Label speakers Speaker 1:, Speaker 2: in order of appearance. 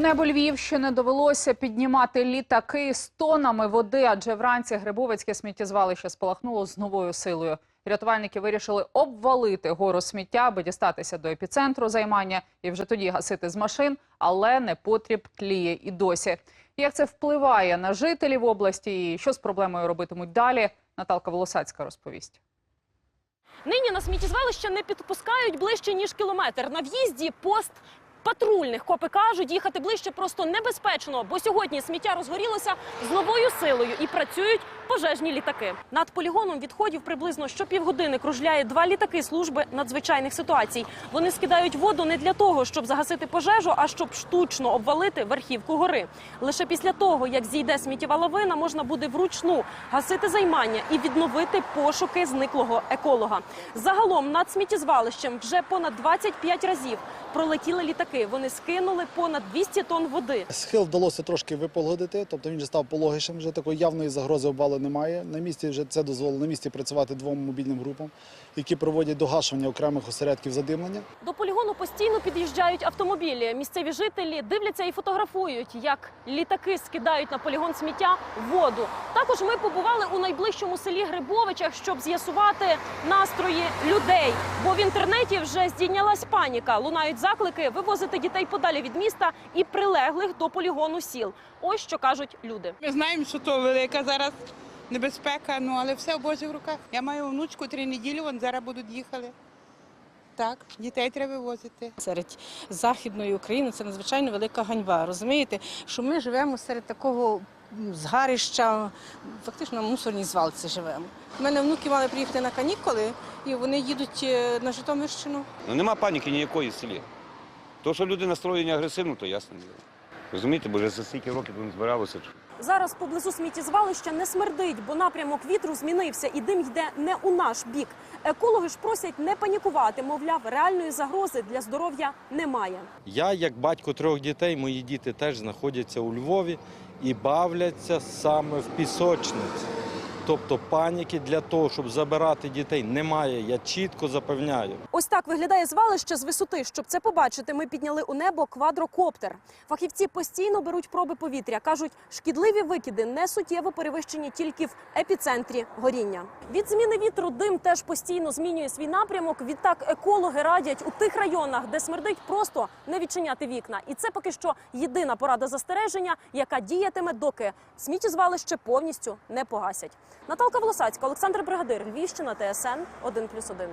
Speaker 1: Небо Львівщини довелося піднімати літаки з тонами води, адже вранці Грибовецьке сміттєзвалище спалахнуло з новою силою. Рятувальники вирішили обвалити гору сміття, аби дістатися до епіцентру займання і вже тоді гасити з машин, але непотріб тліє і досі. Як це впливає на жителів області і що з проблемою робитимуть далі, Наталка Волосацька розповість.
Speaker 2: Нині на сміттєзвалище не підпускають ближче ніж кілометр. На в'їзді пост патрульних. Копи кажуть, їхати ближче просто небезпечно, бо сьогодні сміття розгорілося з новою силою і працюють пожежні літаки. Над полігоном відходів приблизно щопівгодини кружляє два літаки служби надзвичайних ситуацій. Вони скидають воду не для того, щоб загасити пожежу, а щоб штучно обвалити верхівку гори. Лише після того, як зійде сміттєва лавина, можна буде вручну гасити займання і відновити пошуки зниклого еколога. Загалом над сміттєзвалищем вже понад 25 разів пролетіли літаки. Вони скинули понад 200 тонн води.
Speaker 3: Схил вдалося трошки випогодити, тобто він вже став пологішим, вже такої явної загрози обвалу немає. На місці вже це дозволило на місці працювати двом мобільним групам, які проводять догашування окремих осередків задимлення.
Speaker 2: До полігону постійно під'їжджають автомобілі. Місцеві жителі дивляться і фотографують, як літаки скидають на полігон сміття воду. Також ми побували у найближчому селі Грибовичах, щоб з'ясувати настрої людей. Бо в інтернеті вже здійнялась паніка. Лунають заклики вивозити дітей подалі від міста і прилеглих до полігону сіл. Ось що кажуть люди.
Speaker 4: Ми знаємо, що то велика зараз небезпека, ну але все в Божих руках. Я маю внучку три неділі, вон зараз будуть їхали. Так, дітей треба вивозити.
Speaker 5: серед західної України це надзвичайно велика ганьба. Розумієте, що ми живемо серед такого згарища, фактично на мусорній звалці живемо. У мене внуки мали приїхати на канікули, і вони їдуть е, на Житомирщину.
Speaker 6: Ну нема паніки ніякої в селі. То, що люди настроєні агресивно, то ясно. Розумієте, бо вже за стільки років тут не збиралося.
Speaker 2: Зараз поблизу сміттєзвалища не смердить, бо напрямок вітру змінився і дим йде не у наш бік. Екологи ж просять не панікувати. Мовляв, реальної загрози для здоров'я немає.
Speaker 7: Я, як батько трьох дітей, мої діти теж знаходяться у Львові і бавляться саме в пісочниці. Тобто паніки для того, щоб забирати дітей, немає. Я чітко запевняю.
Speaker 2: Ось так виглядає звалище з висоти. Щоб це побачити, ми підняли у небо квадрокоптер. Фахівці постійно беруть проби повітря. кажуть, шкідливі викиди не суттєво перевищені тільки в епіцентрі горіння. Від зміни вітру дим теж постійно змінює свій напрямок. Відтак екологи радять у тих районах, де смердить, просто не відчиняти вікна. І це поки що єдина порада застереження, яка діятиме, доки сміттєзвалище повністю не погасять. Наталка Волосацька, Олександр Бригадир, Львівщина, ТСН 1+,1.